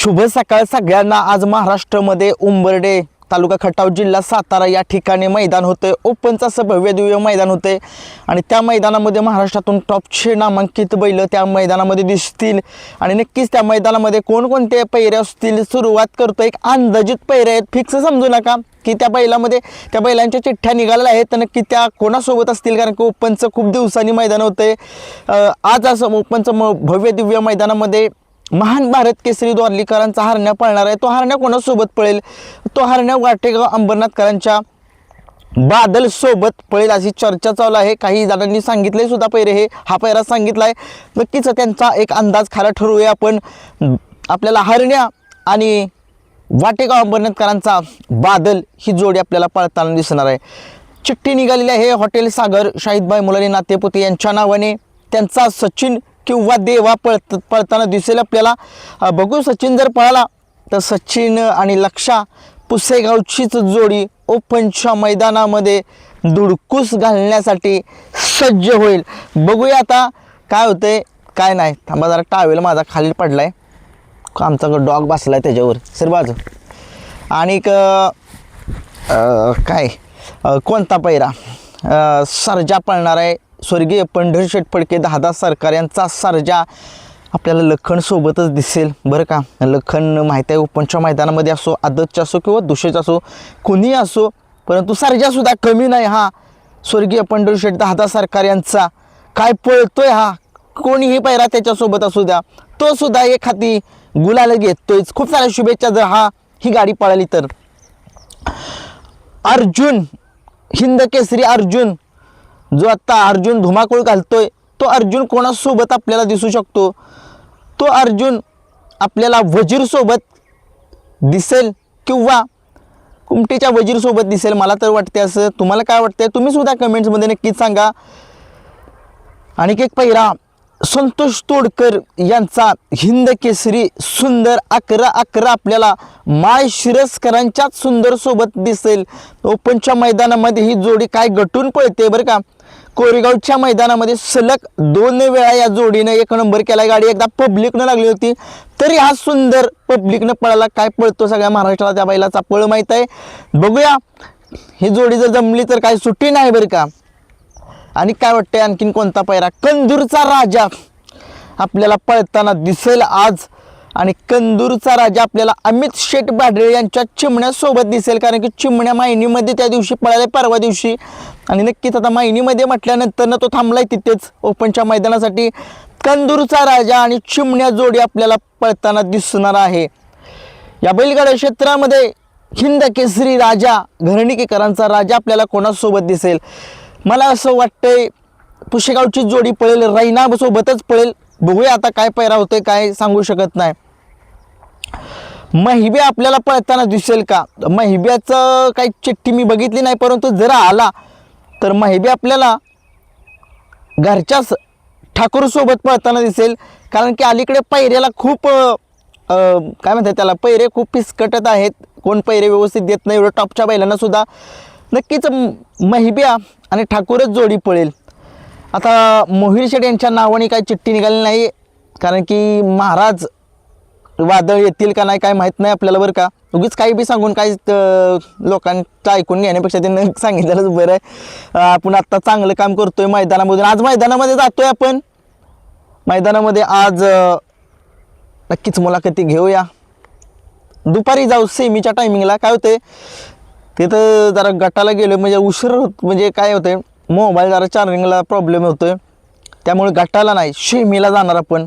शुभ सकाळ सगळ्यांना. आज महाराष्ट्रामध्ये उंबर्डे तालुका खटाव जिल्हा सातारा या ठिकाणी मैदान होते ओपनचं असं भव्य दिव्य मैदान होते आणि त्या मैदानामध्ये महाराष्ट्रातून टॉपचे नामांकित बैल त्या मैदानामध्ये दिसतील. आणि नक्कीच त्या मैदानामध्ये कोणकोणते पैऱ्या असतील सुरुवात करतो एक अंदाजित पैऱ्या आहेत. फिक्स समजू नका की त्या बैलामध्ये त्या बैलांच्या चिठ्ठ्या निघालेल्या आहेत. तर नक्की त्या कोणासोबत असतील? कारण की ओपनचं खूप दिवसांनी मैदान होतं आज असं ओपनचं म भव्य दिव्य मैदानामध्ये महान भारत केसरी द्वारलीकरांचा हरण्या पळणार आहे. तो हरण्या कोणासोबत पळेल? तो हरण्या वाटेगाव अंबरनाथकरांच्या बादल सोबत पळेल अशी चर्चा चालू आहे. काही जणांनी सांगितले सुद्धा पैरे हे. हा पैरा सांगितला आहे नक्कीच त्यांचा एक अंदाज खरा ठरवूया आपण. आपल्याला हरण्या आणि वाटेगाव अंबरनाथकरांचा बादल ही जोडी आपल्याला पळताना दिसणार आहे. चिठ्ठी निघालेली आहे. हॉटेल सागर शाहिदबाई मुलानी नातेपुते यांच्या नावाने त्यांचा सचिन किंवा देवा पळत पळताना दिसेल आपल्याला. बघू सचिन जर पळाला तर सचिन आणि लक्षा पुसेगावचीच जोडी ओपनच्या मैदानामध्ये दुडकूस घालण्यासाठी सज्ज होईल. बघूया आता काय होतंय काय नाही. थांबा जरा टावेल माझा खाली आहे आमचा डॉग बसला आहे त्याच्यावर. सर बाजू. आणि काय? कोणता पैरा? सरजा सर्जा पळणार आहे. स्वर्गीय पंढरशेठ फडके दहादा सरकार यांचा सर्जा आपल्याला लखनसोबतच दिसेल. बरं का? लखन माहीत आहे ओपनच्या मैदानामध्ये असो आदतच्या असो किंवा दुसऱ्याचा असो कुणीही असो परंतु सर्जासुद्धा कमी नाही हा. स्वर्गीय पंढरशेठ दादा सरकार यांचा. काय पळतोय हा? कोणीही पैरा त्याच्यासोबत असू द्या. तो सुद्धा एक हाती गुलाला घेतोयच. खूप साऱ्या शुभेच्छा जर हा ही गाडी पळाली तर. अर्जुन हिंद केसरी अर्जुन जो आत्ता अर्जुन धुमाकूळ घालतोय तो अर्जुन कोणासोबत आपल्याला दिसू शकतो? तो अर्जुन आपल्याला वजीरसोबत दिसेल किंवा कुमटीच्या वजीरसोबत दिसेल? मला तर वाटते असं. तुम्हाला काय वाटतंय? तुम्हीसुद्धा कमेंट्समध्ये नक्कीच सांगा. आणखी एक पहिरा संतोष तोडकर यांचा हिंद केसरी सुंदर अकरा अकरा आपल्याला माय शिरसकरांच्याच सुंदर सोबत दिसेल. ओपनच्या मैदानामध्ये ही जोडी काय गटून पळते बरं का? कोरेगावच्या मैदानामध्ये सलग दोन वेळा या जोडीनं एक नंबर केला गाडी एकदा पब्लिकनं लागली होती. तरी हा सुंदर पब्लिकनं पळाला. काय पळतो सगळ्या महाराष्ट्राला त्या बैलाचा? पळ माहीत आहे. बघूया. ही जोडी जर जमली तर काय सुट्टी नाही बरं का? आणि काय वाटतंय आणखीन कोणता पैरा कंदूरचा राजा आपल्याला पळताना दिसेल आज. आणि कंदूरचा राजा आपल्याला अमित शेठ बाडळे यांच्या चिमण्यासोबत दिसेल. कारण की चिमण्या मायनीमध्ये त्या दिवशी पळाले परवा दिवशी. आणि नक्कीच आता मायनीमध्ये म्हटल्यानंतर ना तो थांबलाय तिथेच ओपनच्या मैदानासाठी. कंदूरचा राजा आणि चिमण्या जोडी आपल्याला पळताना दिसणार आहे. या बैलगाड्या क्षेत्रामध्ये हिंद केसरी राजा घरणिकेकरांचा राजा आपल्याला कोणासोबत दिसेल? मला असं वाटतंय पुशेगावची जोडी पळेल रैनासोबतच पळेल. बघूया आता काय पैरा होते काय सांगू शकत नाही. महिब्या आपल्याला पळताना दिसेल का? महिब्याचं काही चिठ्ठी मी बघितली नाही परंतु जरा आला तर महिब्या आपल्याला घरच्याच ठाकूरसोबत पळताना दिसेल. कारण की अलीकडे पैऱ्याला खूप काय म्हणतात त्याला पैरे खूप फिसकटत आहेत. कोण पैरे व्यवस्थित देत नाही एवढं टॉपच्या बैलांना सुद्धा. नक्कीच महिब्या आणि ठाकूरच जोडी पळेल. आता मोहिर शेठ यांच्या नावाने काही चिठ्ठी निघाली नाही कारण की महाराज वादळ येतील का नाही काय माहीत नाही आपल्याला बरं का. उगीच काही बी सांगून काही लोकांचं ऐकून घेण्यापेक्षा त्यांनी सांगितलेलंच बरं आहे. आपण आत्ता चांगलं काम करतोय मैदानामधून. आज मैदानामध्ये जातोय आपण. मैदानामध्ये आज नक्कीच मुलाखती घेऊया. दुपारी जाऊ सेमीच्या टायमिंगला काय होते तिथं जरा गटाला गेलो म्हणजे उशीर होत म्हणजे काय होतंय? मोबाईल जरा चार्जिंगला प्रॉब्लेम होतोय. त्यामुळे गटाला नाही सेमीला जाणार आपण.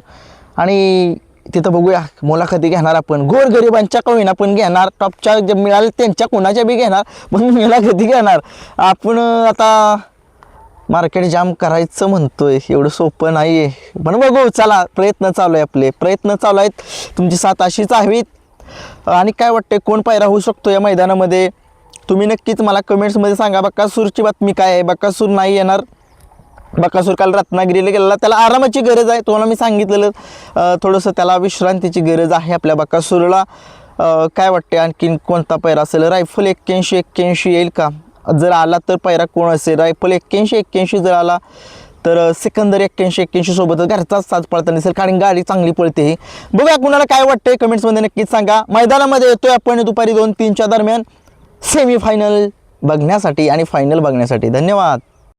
आणि तिथं बघूया. मुलाखती घेणार आपण. गोरगरिबांच्या कवीना पण घेणार. टॉपच्या जे मिळाले त्यांच्या कोणाच्या बी घेणार. पण मुलाखती घेणार. आपण आता मार्केट जाम करायचं म्हणतोय. एवढं सोपं नाही आहे पण बघू चला. प्रयत्न चालू आहे आपले. प्रयत्न चालू आहेत. तुमची साथ अशीच हवीत. आणि काय वाटते कोण पायरा होऊ शकतो या मैदानामध्ये? तुम्ही नक्कीच मला कमेंट्समध्ये सांगा. बक्कासूरची बातमी काय आहे? बक्कासूर नाही येणार. बकासूर काल रत्नागिरीला गेलेला त्याला आरामाची गरज आहे. तुम्हाला मी सांगितलेलं थोडंसं त्याला विश्रांतीची गरज आहे आपल्या बकासूरला. काय वाटते आणखीन कोणता पैरा असेल? रायफल एक्क्याऐंशी एक्क्याऐंशी येईल का? जर आला तर पैरा कोण असेल? रायफल एक्क्याऐंशी एक्क्याऐंशी जर आला तर सेकंदर एक्क्याऐंशी एक्क्याऐंशी सोबतच घरचाच साज पळता नसेल कारण गाडी चांगली पळते ही. बघूया कुणाला काय वाटतंय. कमेंट्समध्ये नक्कीच सांगा. मैदानामध्ये येतोय आपण. दुपारी दोन तीनच्या दरम्यान सेमीफायनल बघण्यासाठी आणि फायनल बघण्यासाठी. धन्यवाद.